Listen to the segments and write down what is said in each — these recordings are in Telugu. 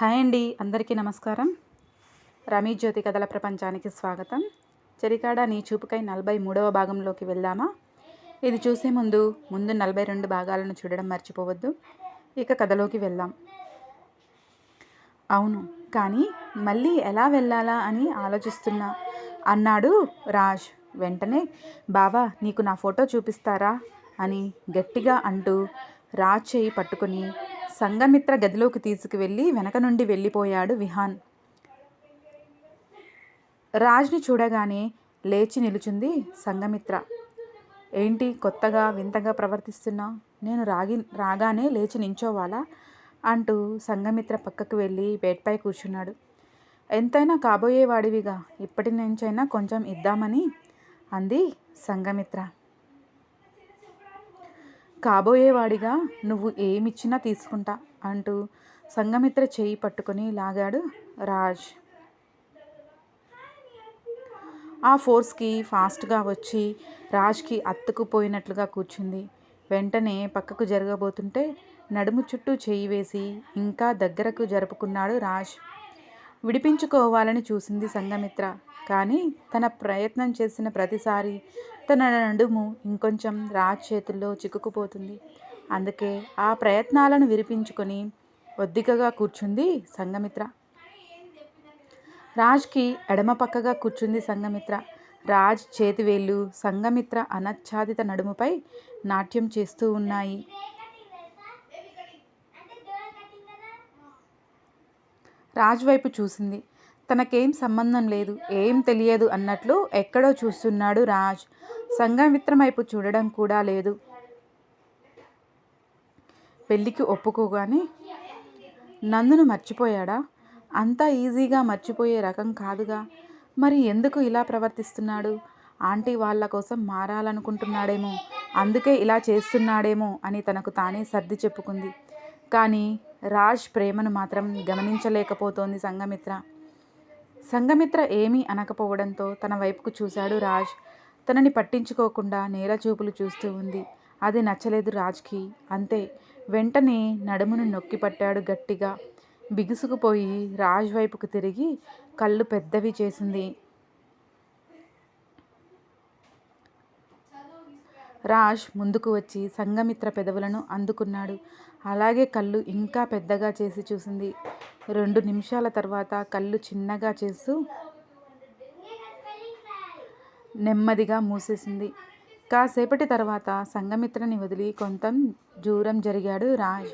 హాయ్ అండి అందరికీ నమస్కారం. రమీ జ్యోతి కథల ప్రపంచానికి స్వాగతం. చెరికాడ నీ చూపుకై నలభై మూడవ భాగంలోకి వెళ్దామా? ఇది చూసే ముందు ముందు నలభై రెండు భాగాలను చూడడం మర్చిపోవద్దు. ఇక కథలోకి వెళ్దాం. అవును కానీ మళ్ళీ ఎలా వెళ్ళాలా అని ఆలోచిస్తున్నా అన్నాడు రాజ్. వెంటనే బావా నీకు నా ఫోటో చూపిస్తారా? అని గట్టిగా అంటూ రాజ్ చేయి పట్టుకుని సంఘమిత్ర గదిలోకి తీసుకువెళ్ళి వెనక నుండి వెళ్ళిపోయాడు విహాన్. రాజ్ని చూడగానే లేచి నిలుచుంది సంఘమిత్ర. ఏంటి కొత్తగా వింతగా ప్రవర్తిస్తున్నావు నేను రాగి రాగానే లేచి నించోవాలా? అంటూ సంఘమిత్ర పక్కకు వెళ్ళి బెడ్పై కూర్చున్నాడు. ఎంతైనా కాబోయేవాడివిగా ఇప్పటి నుంచైనా కొంచెం ఇద్దామని? అంది సంఘమిత్ర. కాబోయేవాడిగా నువ్వు ఏమిచ్చినా తీసుకుంటా అంటూ సంఘమిత్ర చేయి పట్టుకొని లాగాడు రాజ్. ఆ ఫోర్స్కి ఫాస్ట్గా వచ్చి రాజ్కి అత్తుకుపోయినట్లుగా కూర్చుంది. వెంటనే పక్కకు జరగబోతుంటే నడుము చుట్టూ చేయి వేసి ఇంకా దగ్గరకు జరుపుకున్నాడు రాజ్. విడిపించుకోవాలని చూసింది సంఘమిత్ర కానీ తన ప్రయత్నం చేసిన ప్రతిసారి తన నడుము ఇంకొంచెం రాజ్ చేతుల్లో చిక్కుకుపోతుంది. అందుకే ఆ ప్రయత్నాలను విరిపించుకొని ఒద్దికగా కూర్చుంది సంఘమిత్ర. రాజ్కి ఎడమ పక్కగా కూర్చుంది సంఘమిత్ర. రాజ్ చేతివేళ్ళు సంఘమిత్ర అనచ్ఛాదిత నడుముపై నాట్యం చేస్తూ ఉన్నాయి. రాజ్ వైపు చూసింది. తనకేం సంబంధం లేదు ఏం తెలియదు అన్నట్లు ఎక్కడో చూస్తున్నాడు రాజ్. సంఘమిత్రం వైపు చూడడం కూడా లేదు. పెళ్ళికి ఒప్పుకోగానే నందును మర్చిపోయాడా? అంతా ఈజీగా మర్చిపోయే రకం కాదుగా. మరి ఎందుకు ఇలా ప్రవర్తిస్తున్నాడు? ఆంటీ వాళ్ళ కోసం మారాలనుకుంటున్నాడేమో అందుకే ఇలా చేస్తున్నాడేమో అని తనకు తానే సర్ది చెప్పుకుంది. కానీ రాజ్ ప్రేమను మాత్రం గమనించలేకపోతోంది సంఘమిత్ర. సంఘమిత్ర ఏమీ అనకపోవడంతో తన వైపుకు చూశాడు రాజ్. తనని పట్టించుకోకుండా నేల చూపులు చూస్తూ ఉంది. అది నచ్చలేదు రాజ్కి. అంతే. వెంటనే నడుమును నొక్కి పట్టాడు గట్టిగా. బిగుసుకుపోయి రాజ్ వైపుకు తిరిగి కళ్ళు పెద్దవి చేసింది. రాజ్ ముందుకు వచ్చి సంఘమిత్ర పెదవులను అందుకున్నాడు. అలాగే కళ్ళు ఇంకా పెద్దగా చేసి చూసింది. రెండు నిమిషాల తర్వాత కళ్ళు చిన్నగా చేస్తూ నెమ్మదిగా మూసేసింది. కాసేపటి తర్వాత సంఘమిత్రని వదిలి కొంత దూరం జరిగాడు రాజ్.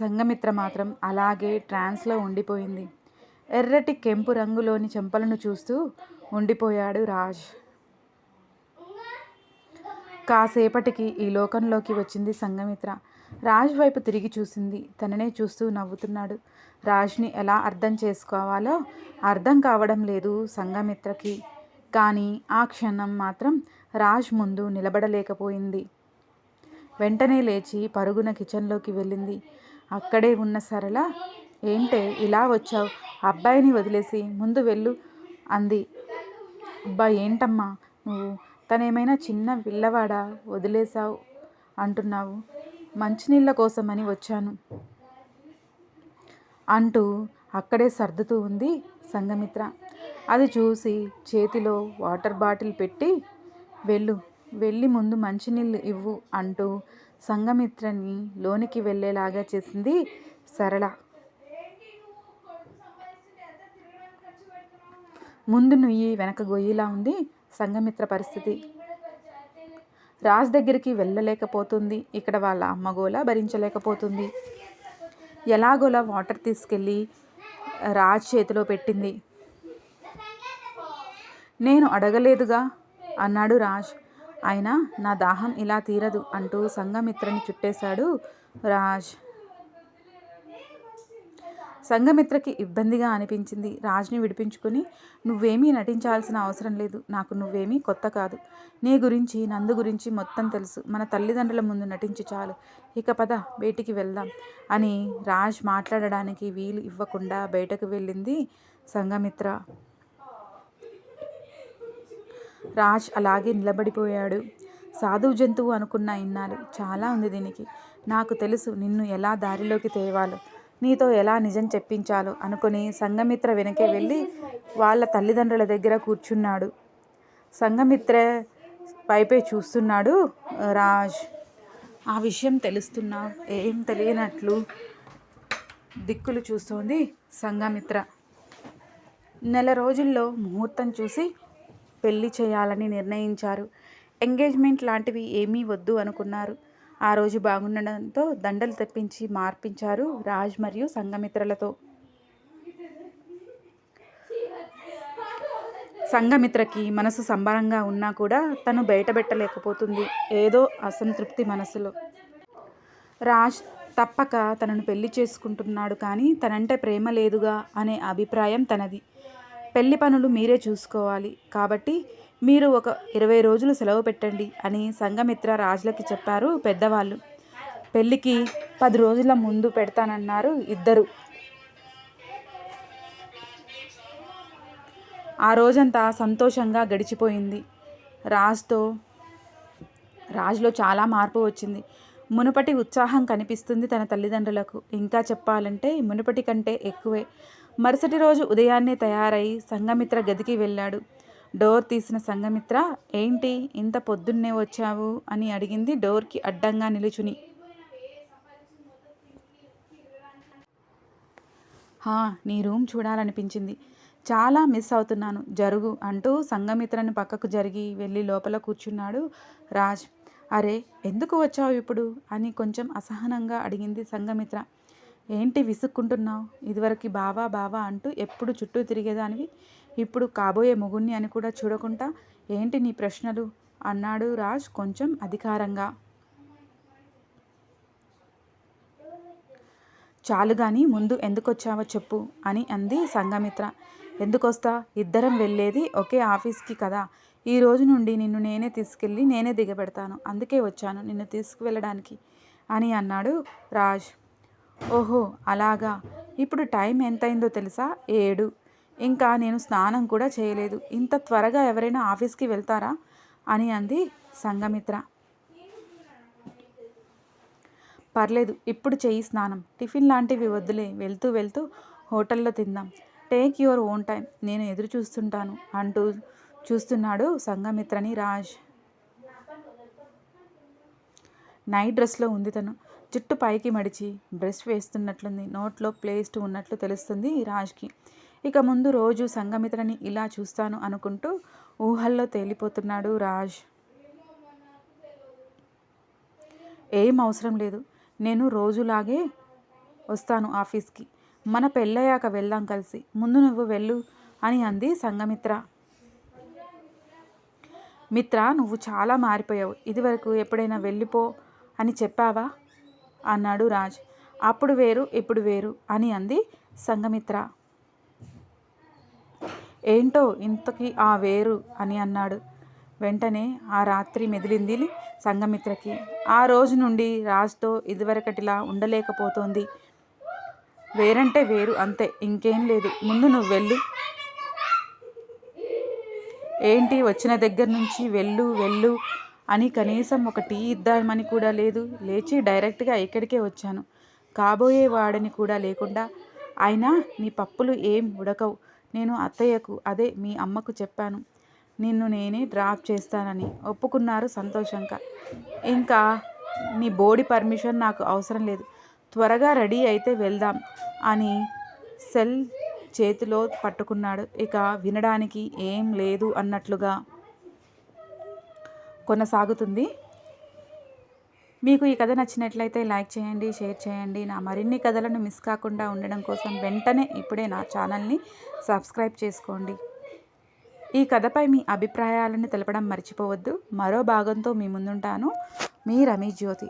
సంఘమిత్ర మాత్రం అలాగే ట్రాన్స్లో ఉండిపోయింది. ఎర్రటి కెంపు రంగులోని చెంపలను చూస్తూ ఉండిపోయాడు రాజ్. కాసేపటికి ఈ లోకంలోకి వచ్చింది సంఘమిత్ర. రాజ్ వైపు తిరిగి చూసింది. తననే చూస్తూ నవ్వుతున్నాడు. రాజ్ని ఎలా అర్థం చేసుకోవాలో అర్థం కావడం లేదు సంఘమిత్రకి. కానీ ఆ క్షణం మాత్రం రాజ్ ముందు నిలబడలేకపోయింది. వెంటనే లేచి పరుగున కిచెన్లోకి వెళ్ళింది. అక్కడే ఉన్న సరళ ఏంటే ఇలా వచ్చావు? అబ్బాయిని వదిలేసి ముందు వెళ్ళు అంది. అబ్బా ఏంటమ్మా? నువ్వు తనేమైనా చిన్న పిల్లవాడా? వదిలేసావు అంటున్నావు. మంచినీళ్ళ కోసమని వచ్చాను అంటూ అక్కడే సర్దుతూ ఉంది సంఘమిత్ర. అది చూసి చేతిలో వాటర్ బాటిల్ పెట్టి వెళ్ళు వెళ్ళి ముందు మంచినీళ్ళు ఇవ్వు అంటూ సంఘమిత్రని లోనికి వెళ్ళేలాగా చేసింది సరళ. ముందు నుయ్యి వెనక గొయ్యిలా ఉంది సంఘమిత్ర పరిస్థితి. రాజ్ దగ్గరికి వెళ్ళలేకపోతుంది. ఇక్కడ వాళ్ళ అమ్మగోలా భరించలేకపోతుంది. ఎలాగోలా వాటర్ తీసుకెళ్ళి రాజ్ చేతిలో పెట్టింది. నేను అడగలేదుగా అన్నాడు రాజ్. అయినా నా దాహం ఇలా తీరదు అంటూ సంఘమిత్రని చుట్టేశాడు రాజ్. సంఘమిత్రకి ఇబ్బందిగా అనిపించింది. రాజ్ని విడిపించుకుని నువ్వేమీ నటించాల్సిన అవసరం లేదు. నాకు నువ్వేమీ కొత్త కాదు. నీ గురించి నందు గురించి మొత్తం తెలుసు. మన తల్లిదండ్రుల ముందు నటించి చాలు. ఇక పద బయటికి వెళ్దాం అని రాజ్ మాట్లాడడానికి వీలు ఇవ్వకుండా బయటకు వెళ్ళింది సంఘమిత్ర. రాజ్ అలాగే నిలబడిపోయాడు. సాధువు జంతువు అనుకున్న ఇన్నాళ్ళు. చాలా ఉంది దీనికి. నాకు తెలుసు నిన్ను ఎలా దారిలోకి తేవాలో. నీతో ఎలా నిజం చెప్పించాలో అనుకుని సంఘమిత్ర వెనకే వెళ్ళి వాళ్ళ తల్లిదండ్రుల దగ్గర కూర్చున్నాడు. సంఘమిత్ర వైపే చూస్తున్నాడు రాజ్. ఆ విషయం తెలుస్తున్నా ఏం తెలియనట్లు దిక్కులు చూస్తోంది సంఘమిత్ర. నెల రోజుల్లో ముహూర్తం చూసి పెళ్ళి చేయాలని నిర్ణయించారు. ఎంగేజ్మెంట్ లాంటివి ఏమీ వద్దు అనుకున్నారు. ఆ రోజు బాగుండడంతో దండలు తెప్పించి మార్పించారు రాజ్ మరియు సంఘమిత్రలతో. సంఘమిత్రకి మనసు సంబరంగా ఉన్నా కూడా తను బయటపెట్టలేకపోతుంది. ఏదో అసంతృప్తి మనసులో. రాజ్ తప్పక తనను పెళ్ళి చేసుకుంటున్నాడు కానీ తనంటే ప్రేమ లేదుగా అనే అభిప్రాయం తనది. పెళ్ళి పనులు మీరే చూసుకోవాలి. కాబట్టి మీరు ఒక ఇరవై రోజులు సెలవు పెట్టండి అని సంఘమిత్ర రాజులకి చెప్పారు పెద్దవాళ్ళు. పెళ్ళికి పది రోజుల ముందు పెడతానన్నారు ఇద్దరు. ఆ రోజంతా సంతోషంగా గడిచిపోయింది. రాజుతో రాజులో చాలా మార్పు వచ్చింది. మునుపటి ఉత్సాహం కనిపిస్తుంది తన తల్లిదండ్రులకు. ఇంకా చెప్పాలంటే మునుపటి కంటే ఎక్కువే. మరుసటి రోజు ఉదయాన్నే తయారై సంఘమిత్ర గదికి వెళ్ళాడు. డోర్ తీసిన సంఘమిత్ర ఏంటి? ఇంత పొద్దున్నే వచ్చావు? అని అడిగింది డోర్కి అడ్డంగా నిలుచుని. హా నీ రూమ్ చూడాలనిపించింది. చాలా మిస్ అవుతున్నాను. జరుగు అంటూ సంఘమిత్రని పక్కకు జరిగి వెళ్ళి లోపల కూర్చున్నాడు రాజ్. అరే ఎందుకు వచ్చావు ఇప్పుడు? అని కొంచెం అసహనంగా అడిగింది సంఘమిత్ర. ఏంటి విసుక్కుంటున్నావు? ఇదివరకు బావా బావా అంటూ ఎప్పుడు చుట్టూ తిరిగేదానివి? ఇప్పుడు కాబోయే మొగుణ్ణి అని కూడా చూడకుండా ఏంటి నీ ప్రశ్నలు? అన్నాడు రాజ్ కొంచెం అధికారంగా. చాలు కానీ ముందు ఎందుకు వచ్చావో చెప్పు అని అంది సంఘమిత్ర. ఎందుకొస్తా? ఇద్దరం వెళ్ళేది ఒకే ఆఫీస్కి కదా. ఈ రోజు నుండి నిన్ను నేనే తీసుకెళ్ళి నేనే దిగబెడతాను. అందుకే వచ్చాను నిన్ను తీసుకువెళ్ళడానికి అని అన్నాడు రాజ్. ఓహో అలాగా. ఇప్పుడు టైం ఎంతైందో తెలుసా? ఏడు. ఇంకా నేను స్నానం కూడా చేయలేదు. ఇంత త్వరగా ఎవరైనా ఆఫీస్కి వెళ్తారా? అని అంది సంఘమిత్ర. పర్లేదు ఇప్పుడు చెయ్యి స్నానం. టిఫిన్ లాంటివి వద్దులే. వెళ్తూ వెళ్తూ హోటల్లో తిందాం. Take your own time. నేను ఎదురు చూస్తుంటాను అంటూ చూస్తున్నాడు సంఘమిత్రని రాజ్. నైట్ డ్రెస్లో ఉంది తను. జుట్టు పైకి మడిచి బ్రష్ వేస్తున్నట్లుంది. నోట్లో ప్లేస్ట్ ఉన్నట్లు తెలుస్తుంది రాజ్కి. ఇక ముందు రోజు సంఘమిత్రని ఇలా చూస్తాను అనుకుంటూ ఊహల్లో తేలిపోతున్నాడు రాజ్. ఏం అవసరం లేదు. నేను రోజులాగే వస్తాను ఆఫీస్కి. మన పెళ్ళయ్యాక వెళ్దాం కలిసి. ముందు నువ్వు వెళ్ళు అని అంది సంఘమిత్ర మిత్ర నువ్వు చాలా మారిపోయావు. ఇదివరకు ఎప్పుడైనా వెళ్ళిపో అని చెప్పావా? అన్నాడు రాజ్. అప్పుడు వేరు ఇప్పుడు వేరు అని అంది సంఘమిత్ర. ఏంటో ఇంతకీ ఆ వేరు అని అన్నాడు. వెంటనే ఆ రాత్రి మెదిలింది సంఘమిత్రకి. ఆ రోజు నుండి రాజ్తో ఇదివరకటిలా ఉండలేకపోతోంది. వేరంటే వేరు అంతే ఇంకేం లేదు. ముందు నువ్వు వెళ్ళు. ఏంటి వచ్చిన దగ్గర నుంచి వెళ్ళు వెళ్ళు అని కనీసం ఒక టీ ఇద్దామని కూడా లేదు. లేచి డైరెక్ట్గా ఇక్కడికే వచ్చాను. కాబోయే వాడని కూడా లేకుండా అయినా నీ పప్పులు ఏం ఉడకవు. నేను అత్తయ్యకు అదే మీ అమ్మకు చెప్పాను. నిన్ను నేనే డ్రాప్ చేస్తానని ఒప్పుకున్నారు సంతోషంగా. ఇంకా నీ బోడి పర్మిషన్ నాకు అవసరం లేదు. త్వరగా రెడీ అయితే వెళ్దాం అని సెల్ చేతిలో పట్టుకున్నాడు. ఇక వినడానికి ఏం లేదు అన్నట్లుగా కొనసాగుతుంది. మీకు ఈ కథ నచ్చినట్లయితే లైక్ చేయండి షేర్ చేయండి. నా మరిన్ని కథలను మిస్ కాకుండా ఉండడం కోసం వెంటనే ఇప్పుడే నా ఛానల్ని సబ్స్క్రైబ్ చేసుకోండి. ఈ కథపై మీ అభిప్రాయాలను తెలపడం మర్చిపోవద్దు. మరో భాగంతో మీ ముందుంటాను. మీ రమేష్ జ్యోతి.